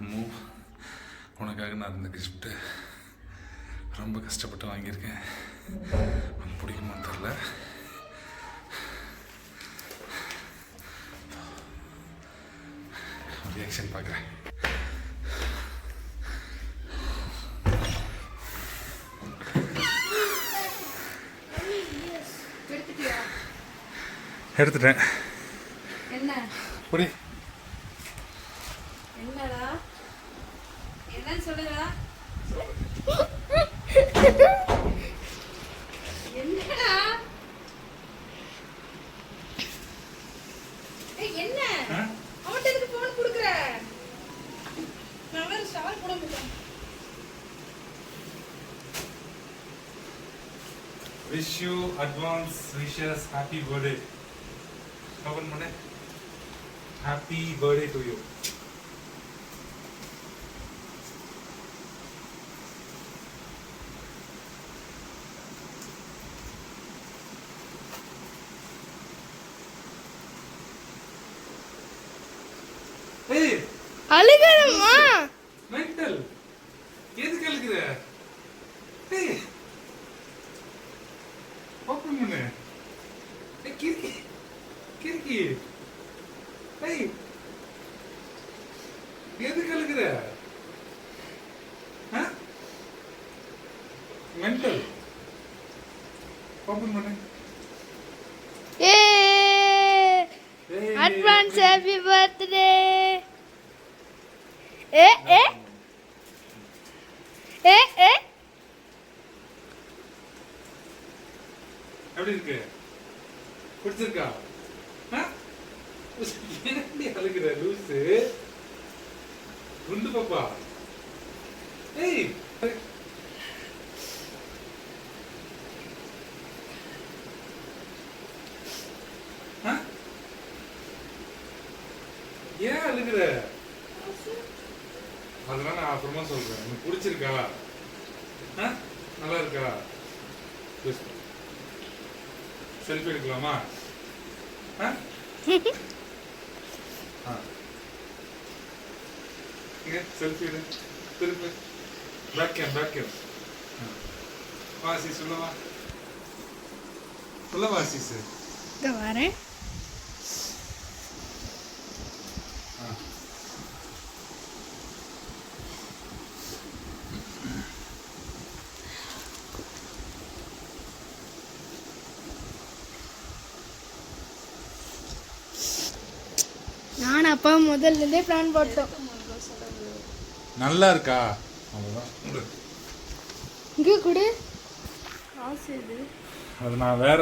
அம்மு உனக்காக நான் இந்த கிஃப்ட்டு ரொம்ப கஷ்டப்பட்டு வாங்கியிருக்கேன். உனக்கு பிடிக்குமான்னு தெரில ரியாக்ஷன் பார்க்குறேன். எடுத்துட்டேன். என்ன? புடி என்னடா என்னன்னு சொல்லுடா என்னடா? என்ன? அவன்கிட்ட எதுக்கு போன் கொடுக்குற? நான் வேற ஷவர் போட முடியும் wish you advance wishes happy birthday open பண்ணு. ஹாப்பி பர்த்டே டு யூ ஏய் அழுகணுமா மென்டல் எதுக்கு அழுகுற? ஓப்பன் பண்ணு. கிறுக்கி. கிறுக்கி. ஏய் எதுக்கு அழுகுற? மென்டல் ஓப்பன் பண்ணு. ஏ ஏய், அட்வான்ஸ் ஹாப்பி பர்த்டே ஏ ஏ? ஏ ஏ? எப்படி இருக்கு? பிடிச்சிருக்கா? என்னடி அழுகிற லூசு? குண்டு பாப்பா? ஏய்! ஏன் அழுகிற? அதெல்லாம் நான் அப்புறமா சொல்றேன். எனக்கு பிடிச்சிருக்கா ஆ? நல்லா இருக்கா செல்ஃபி எடுக்கலாமா? ஆ? செல்ஃபி எடு. திருப்பி. பேக் கேம் பேக் கேம் வாசி சொல்லவா? சொல்லவா ஆசிஸ் வரேன். நான் அப்பா முதல்ல இருந்தே பிளான் போட்டோம். நல்லா இருக்கா அவ்வளோதான் கொடு. இங்க கொடு. காசு இது அது நான் வேற